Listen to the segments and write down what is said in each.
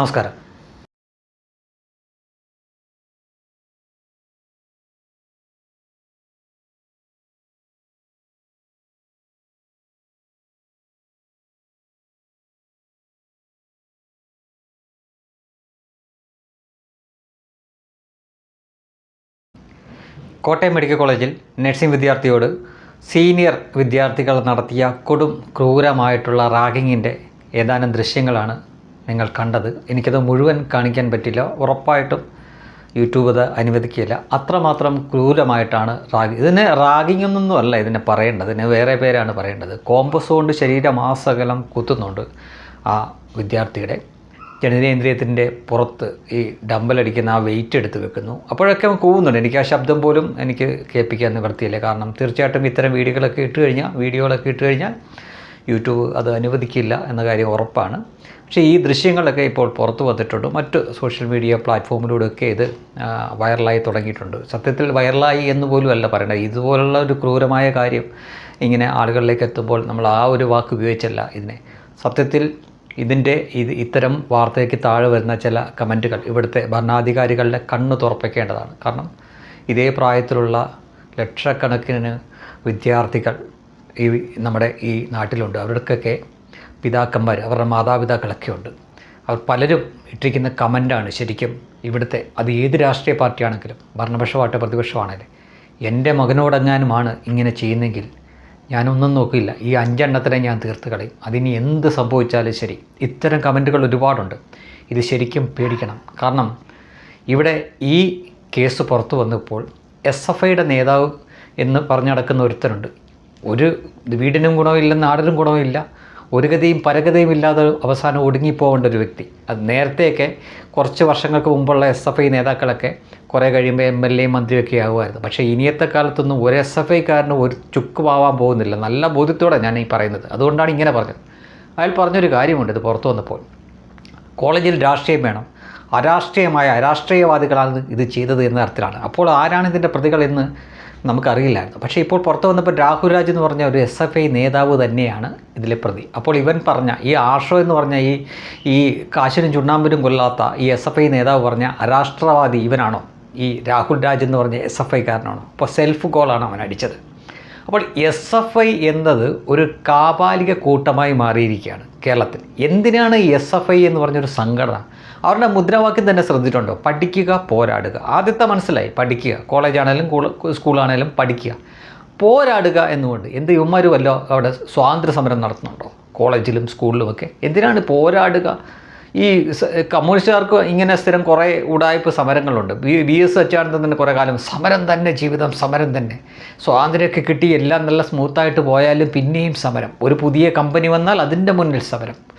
നമസ്കാരം. കോട്ടയം മെഡിക്കൽ കോളേജിൽ നഴ്സിംഗ് വിദ്യാർത്ഥിയോട് സീനിയർ വിദ്യാർത്ഥികൾ നടത്തിയ കൊടും ക്രൂരമായിട്ടുള്ള റാഗിങ്ങിന്റെ ഏതാനും ദൃശ്യങ്ങളാണ് നിങ്ങൾ കണ്ടത്. എനിക്കത് മുഴുവൻ കാണിക്കാൻ പറ്റില്ല. ഉറപ്പായിട്ടും യൂട്യൂബ് അത് അനുവദിക്കില്ല അത്രമാത്രം ക്രൂരമായിട്ടാണ് റാഗി ഇതിന് റാഗിങ് ഒന്നും അല്ല ഇതിനെ പറയേണ്ടത്. ഇതിന് വേറെ പേരാണ് പറയേണ്ടത്. കോമ്പസ് കൊണ്ട് ശരീരമാസകലം കുത്തുന്നുണ്ട് ആ വിദ്യാർത്ഥിയുടെ. ജനനേന്ദ്രിയത്തിന്റെ പുറത്ത് ഈ ഡമ്പലടിക്കുന്ന ആ വെയിറ്റ് എടുത്ത് വെക്കുന്നു. അപ്പോഴൊക്കെ അവൻ കൂവുന്നുണ്ട്. എനിക്ക് ആ ശബ്ദം പോലും എനിക്ക് കേൾപ്പിക്കാൻ നിവർത്തിയില്ല കാരണം തീർച്ചയായിട്ടും ഇത്തരം വീഡിയോകളൊക്കെ ഇട്ട് കഴിഞ്ഞാൽ വീഡിയോകളൊക്കെ ഇട്ട് കഴിഞ്ഞാൽ യൂട്യൂബ് അത് അനുവദിക്കില്ല എന്ന കാര്യം ഉറപ്പാണ്. പക്ഷേ ഈ ദൃശ്യങ്ങളൊക്കെ ഇപ്പോൾ പുറത്തു വന്നിട്ടുണ്ട്. മറ്റ് സോഷ്യൽ മീഡിയ പ്ലാറ്റ്ഫോമിലൂടെയൊക്കെ ഇത് വൈറലായി തുടങ്ങിയിട്ടുണ്ട്. സത്യത്തിൽ വൈറലായി എന്ന് പോലും അല്ല പറയേണ്ടത്. ഇതുപോലുള്ള ഒരു ക്രൂരമായ കാര്യം ഇങ്ങനെ ആളുകളിലേക്ക് എത്തുമ്പോൾ നമ്മൾ ആ ഒരു വാക്ക് ഉപയോഗിച്ചല്ല ഇതിനെ. സത്യത്തിൽ ഇതിന്റെ ഇത് ഇത്തരം വാർത്തയ്ക്ക് താഴെ വരുന്ന ചില കമന്റുകൾ ഇവിടുത്തെ ഭരണാധികാരികളുടെ കണ്ണ് തുറപ്പിക്കേണ്ടതാണ്. കാരണം ഇതേ പ്രായത്തിലുള്ള ലക്ഷക്കണക്കിന് വിദ്യാർത്ഥികൾ ഈ നമ്മുടെ ഈ നാട്ടിലുണ്ട്. അവർക്കൊക്കെ പിതാക്കന്മാർ അവരുടെ മാതാപിതാക്കളൊക്കെ ഉണ്ട് അവർ പലരും ഇട്ടിരിക്കുന്ന കമന്റാണ് ശരിക്കും ഇവിടുത്തെ അത് ഏത് രാഷ്ട്രീയ പാർട്ടിയാണെങ്കിലും ഭരണപക്ഷമാവട്ടെ പ്രതിപക്ഷമാണെങ്കിലും എന്റെ മകനോടെങ്ങാനുമാണ് ഇങ്ങനെ ചെയ്യുന്നെങ്കിൽ ഞാനൊന്നും നോക്കില്ല. ഈ അഞ്ചെണ്ണത്തിനെ ഞാൻ തീർത്ത് കളയും. അതിനി എന്ത് സംഭവിച്ചാലും ശരി. ഇത്തരം കമന്റുകൾ ഒരുപാടുണ്ട്. ഇത് ശരിക്കും പേടിക്കണം. കാരണം ഇവിടെ ഈ കേസ് പുറത്തു വന്നപ്പോൾ എസ് എഫ് ഐയുടെ നേതാവ് എന്ന് പറഞ്ഞു നടക്കുന്ന ഒരുത്തരുണ്ട്. ഒരു വീടിനും ഗുണമില്ല നാടിനും ഗുണമില്ല. ഒരു ഗതിയും പരഗതിയും ഇല്ലാതെ അവസാനം ഒടുങ്ങിപ്പോകേണ്ട ഒരു വ്യക്തി. അത് നേരത്തെയൊക്കെ കുറച്ച് വർഷങ്ങൾക്ക് മുമ്പുള്ള എസ് എഫ് ഐ നേതാക്കളൊക്കെ കുറേ കഴിയുമ്പോൾ എം എൽ എയും മന്ത്രിയൊക്കെ ആകുമായിരുന്നു പക്ഷേ ഇനിയത്തെ കാലത്തൊന്നും ഒരു എസ് എഫ് ഐക്കാരന് ഒരു ചുക്ക് പാവാൻ പോകുന്നില്ല. നല്ല ബോധ്യത്തോടെ ഞാൻ ഈ പറയുന്നത്. അതുകൊണ്ടാണ് ഇങ്ങനെ പറഞ്ഞത്. അയാൾ പറഞ്ഞൊരു കാര്യമുണ്ട് ഇത് പുറത്തു വന്നപ്പോൾ. കോളേജിൽ രാഷ്ട്രീയം വേണം. അരാഷ്ട്രീയമായ അരാഷ്ട്രീയവാദികളാണ് ഇത് ചെയ്തത് എന്ന അർത്ഥത്തിലാണ്. അപ്പോൾ ആരാണ് ഇതിന്റെ പ്രതികൾ എന്ന് നമുക്കറിയില്ലായിരുന്നു. പക്ഷേ ഇപ്പോൾ പുറത്ത് വന്നപ്പോൾ രാഹുൽ രാജ് എന്ന് പറഞ്ഞ ഒരു എസ് എഫ് ഐ നേതാവ് തന്നെയാണ് ഇതിലെ പ്രതി. അപ്പോൾ ഇവൻ പറഞ്ഞ ഈ ആഷോ എന്ന് പറഞ്ഞ ഈ ഈ കാശിനും ചുണ്ണാമ്പിനും കൊല്ലാത്ത ഈ എസ് എഫ് ഐ നേതാവ് പറഞ്ഞ അരാഷ്ട്രവാദി ഇവനാണോ? ഈ രാഹുൽ രാജ് എന്ന് പറഞ്ഞ എസ് എഫ് ഐക്കാരനാണോ അപ്പോൾ സെൽഫ് ഗോളാണ് അവൻ അടിച്ചത്. അപ്പോൾ എസ് എഫ് ഐ എന്നത് ഒരു കാപാലിക കൂട്ടമായി മാറിയിരിക്കുകയാണ് കേരളത്തിൽ. എന്തിനാണ് എസ് എഫ് ഐ എന്ന് പറഞ്ഞൊരു സംഘടന അവരുടെ മുദ്രാവാക്യം തന്നെ ശ്രദ്ധിച്ചിട്ടുണ്ടോ? പഠിക്കുക പോരാടുക. ആദ്യത്തെ മനസ്സിലായി പഠിക്കുക. കോളേജാണേലും സ്കൂളാണേലും പഠിക്കുക. പോരാടുക എന്നുകൊണ്ട് എന്ത് ഇവന്മാർ വല്ലോ അവിടെ സ്വാതന്ത്ര്യ സമരം നടത്തുന്നുണ്ടോ? കോളേജിലും സ്കൂളിലുമൊക്കെ എന്തിനാണ് പോരാടുക? ഈ കമ്മ്യൂണിസ്റ്റുകാർക്ക് ഇങ്ങനെ സ്ഥിരം കുറേ ഉടായ്പ സമരങ്ങളുണ്ട്. ബി ബി എസ് അച്യുതാനന്ദൻ കുറേ കാലം സമരം തന്നെ ജീവിതം സമരം തന്നെ. സ്വാതന്ത്ര്യമൊക്കെ കിട്ടി എല്ലാം നല്ല സ്മൂത്തായിട്ട് പോയാലും പിന്നെയും സമരം. ഒരു പുതിയ കമ്പനി വന്നാൽ അതിന്റെ മുന്നിൽ സമരം.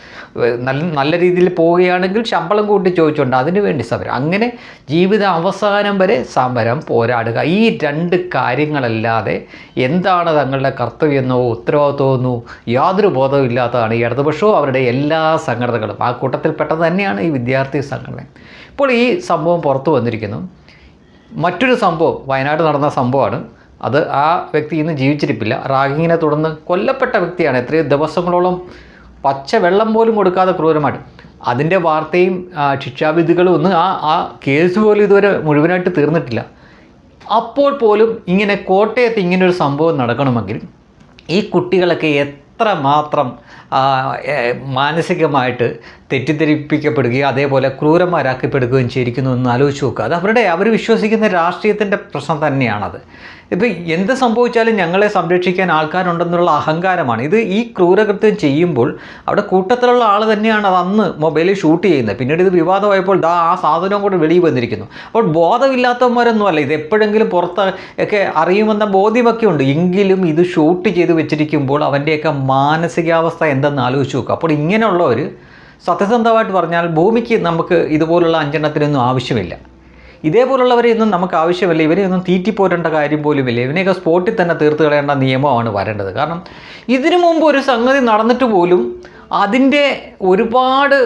നല്ല നല്ല രീതിയിൽ പോവുകയാണെങ്കിൽ ശമ്പളം കൂട്ടി ചോദിച്ചുകൊണ്ട് അതിന് വേണ്ടി സമരം. അങ്ങനെ ജീവിത അവസാനം വരെ സമരം പോരാടുക. ഈ രണ്ട് കാര്യങ്ങളല്ലാതെ എന്താണ് തങ്ങളുടെ കർത്തവ്യമെന്നോ ഉത്തരവാദിത്വമെന്നോ യാതൊരു ബോധവും ഇല്ലാത്തതാണ് ഈ ഇടതുപക്ഷവും അവരുടെ എല്ലാ സംഘടനകളും. ആ കൂട്ടത്തിൽപ്പെട്ടത് തന്നെയാണ് ഈ വിദ്യാർത്ഥി സംഘടന. ഇപ്പോൾ ഈ സംഭവം പുറത്തു വന്നിരിക്കുന്നു. മറ്റൊരു സംഭവം വയനാട് നടന്ന സംഭവമാണ്. അത് ആ വ്യക്തി ഇന്ന് ജീവിച്ചിരിപ്പില്ല. റാഗിങ്ങിനെ തുടർന്ന് കൊല്ലപ്പെട്ട വ്യക്തിയാണ്. എത്രയോ ദിവസങ്ങളോളം പച്ച വെള്ളം പോലും കൊടുക്കാതെ ക്രൂരമായിട്ട്. അതിന്റെ വാർത്തയും ശിക്ഷാവിധികളും ഒന്നും ആ ആ കേസ് പോലും ഇതുവരെ മുഴുവനായിട്ട് തീർന്നിട്ടില്ല. അപ്പോൾ പോലും ഇങ്ങനെ കോട്ടയത്ത് ഇങ്ങനൊരു സംഭവം നടക്കണമെങ്കിൽ ഈ കുട്ടികളൊക്കെ എത്ര മാത്രം മാനസികമായിട്ട് തെറ്റിദ്ധരിപ്പിക്കപ്പെടുകയും അതേപോലെ ക്രൂരന്മാരാക്കപ്പെടുകയും ചെയ്തിരിക്കുന്നു എന്ന് ആലോചിച്ച് നോക്കുക. അത് അവരുടെ അവർ വിശ്വസിക്കുന്ന രാഷ്ട്രീയത്തിന്റെ പ്രശ്നം തന്നെയാണത്. ഇപ്പോൾ എന്ത് സംഭവിച്ചാലും ഞങ്ങളെ സംരക്ഷിക്കാൻ ആൾക്കാരുണ്ടെന്നുള്ള അഹങ്കാരമാണ്. ഇത് ഈ ക്രൂരകൃത്യം ചെയ്യുമ്പോൾ അവിടെ കൂട്ടത്തിലുള്ള ആൾ തന്നെയാണ് അത് അന്ന് മൊബൈലിൽ ഷൂട്ട് ചെയ്യുന്നത്. പിന്നീട് ഇത് വിവാദമായപ്പോൾ ദാ ആ സാധനവും കൂടെ വെളിയിൽ വന്നിരിക്കുന്നു. അപ്പോൾ ബോധമില്ലാത്തവന്മാരൊന്നും അല്ല. ഇത് എപ്പോഴെങ്കിലും പുറത്ത് ഒക്കെ അറിയുമെന്ന ബോധ്യമൊക്കെ ഉണ്ട്. എങ്കിലും ഇത് ഷൂട്ട് ചെയ്ത് വെച്ചിരിക്കുമ്പോൾ അവന്റെയൊക്കെ മാനസികാവസ്ഥ എന്തെന്ന് ആലോചിച്ച് നോക്കുക. അപ്പോൾ ഇങ്ങനെയുള്ളവർ സത്യസന്ധമായിട്ട് പറഞ്ഞാൽ ഭൂമിക്ക് നമുക്ക് ഇതുപോലുള്ള അഞ്ചെണ്ണത്തിനൊന്നും ആവശ്യമില്ല. ഇതേപോലുള്ളവരെയൊന്നും നമുക്ക് ആവശ്യമില്ല. ഇവരെയൊന്നും തീറ്റിപ്പോരേണ്ട കാര്യം പോലുമില്ല. ഇവനെയൊക്കെ സ്പോട്ടിൽ തന്നെ തീർത്ത് കളയേണ്ട നിയമമാണ് വരേണ്ടത്. കാരണം ഇതിനു മുമ്പ് ഒരു സംഗതി നടന്നിട്ട് പോലും അതിന്റെ ഒരുപാട്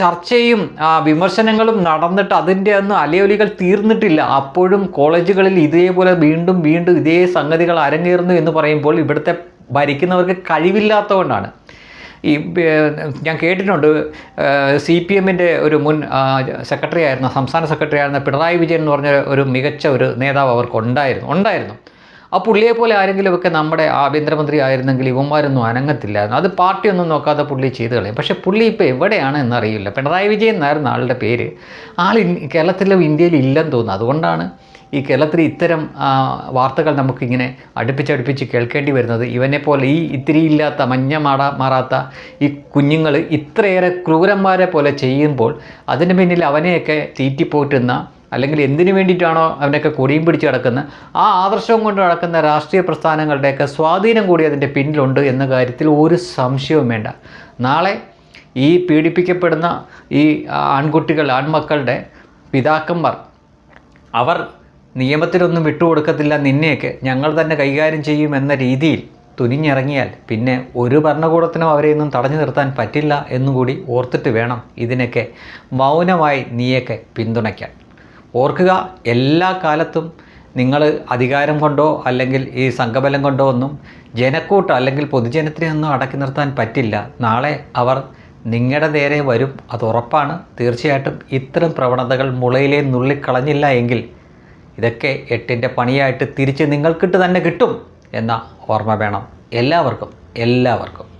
ചർച്ചയും വിമർശനങ്ങളും നടന്നിട്ട് അതിന്റെ ഒന്നും അലയൊലികൾ തീർന്നിട്ടില്ല. അപ്പോഴും കോളേജുകളിൽ ഇതേപോലെ വീണ്ടും വീണ്ടും ഇതേ സംഗതികൾ അരങ്ങേറുന്നു എന്ന് പറയുമ്പോൾ ഇവിടുത്തെ ഭരിക്കുന്നവർക്ക് കഴിവില്ലാത്തതുകൊണ്ടാണ്. ഈ ഞാൻ കേട്ടിട്ടുണ്ട് സി പി എമ്മിന്റെ ഒരു മുൻ സെക്രട്ടറി ആയിരുന്ന സംസ്ഥാന സെക്രട്ടറി ആയിരുന്ന പിണറായി വിജയൻ എന്ന് പറഞ്ഞ ഒരു മികച്ച ഒരു നേതാവ് അവർക്ക് ഉണ്ടായിരുന്നു. ഉണ്ടായിരുന്നു ആ പുള്ളിയെ പോലെ ആരെങ്കിലുമൊക്കെ നമ്മുടെ ആഭ്യന്തരമന്ത്രി ആയിരുന്നെങ്കിൽ ഇവന്മാരൊന്നും അനങ്ങത്തില്ലായിരുന്നു. അത് പാർട്ടിയൊന്നും നോക്കാതെ പുള്ളി ചെയ്ത് കളയും. പക്ഷേ പുള്ളി ഇപ്പോൾ എവിടെയാണ് എന്നറിയില്ല. പിണറായി വിജയൻ എന്നായിരുന്നു ആളുടെ പേര് ആൾ കേരളത്തിലും ഇന്ത്യയിലും ഇല്ലെന്ന് തോന്നുന്നു. അതുകൊണ്ടാണ് ഈ കേരളത്തിൽ ഇത്തരം വാർത്തകൾ നമുക്കിങ്ങനെ അടുപ്പിച്ചടുപ്പിച്ച് കേൾക്കേണ്ടി വരുന്നത് ഇവനെ പോലെ ഈ ഇത്തിരിയില്ലാത്ത മഞ്ഞ മാടാ മാറാത്ത ഈ കുഞ്ഞുങ്ങൾ ഇത്രയേറെ ക്രൂരന്മാരെ പോലെ ചെയ്യുമ്പോൾ അതിന് പിന്നിൽ അവനെയൊക്കെ തീറ്റിപ്പോറ്റുന്ന അല്ലെങ്കിൽ എന്തിനു വേണ്ടിയിട്ടാണോ അവനൊക്കെ കൊടിയും പിടിച്ച് കിടക്കുന്ന ആ ആദർശവും കൊണ്ട് നടക്കുന്ന രാഷ്ട്രീയ പ്രസ്ഥാനങ്ങളുടെയൊക്കെ സ്വാധീനം കൂടി അതിന്റെ പിന്നിലുണ്ട് എന്ന കാര്യത്തിൽ ഒരു സംശയവും വേണ്ട. നാളെ ഈ പീഡിപ്പിക്കപ്പെടുന്ന ഈ ആൺകുട്ടികൾ ആൺമക്കളുടെ പിതാക്കന്മാർ അവർ നിയമത്തിലൊന്നും വിട്ടുകൊടുക്കത്തില്ല നിന്നെയൊക്കെ. ഞങ്ങൾ തന്നെ കൈകാര്യം ചെയ്യും എന്ന രീതിയിൽ തുനിഞ്ഞിറങ്ങിയാൽ പിന്നെ ഒരു ഭരണകൂടത്തിനും അവരെയൊന്നും തടഞ്ഞു നിർത്താൻ പറ്റില്ല എന്നുകൂടി ഓർത്തിട്ട് വേണം ഇതിനൊക്കെ മൗനമായി നീയൊക്കെ പിന്തുണയ്ക്കാൻ. ഓർക്കുക എല്ലാ കാലത്തും നിങ്ങൾ അധികാരം കൊണ്ടോ അല്ലെങ്കിൽ ഈ സംഘബലം കൊണ്ടോ ഒന്നും ജനക്കൂട്ടം അല്ലെങ്കിൽ പൊതുജനത്തിനെ ഒന്നും അടക്കി നിർത്താൻ പറ്റില്ല. നാളെ അവർ നിങ്ങളുടെ നേരെ വരും. അത് ഉറപ്പാണ്. തീർച്ചയായിട്ടും ഇത്തരം പ്രവണതകൾ മുളയിലെ നുള്ളിക്കളഞ്ഞില്ല എങ്കിൽ ഇതൊക്കെ എട്ടിന്റെ പണിയായിട്ട് തിരിച്ച് നിങ്ങൾക്കിട്ട് തന്നെ കിട്ടും എന്ന ഓർമ്മ വേണം. എല്ലാവർക്കും എല്ലാവർക്കും.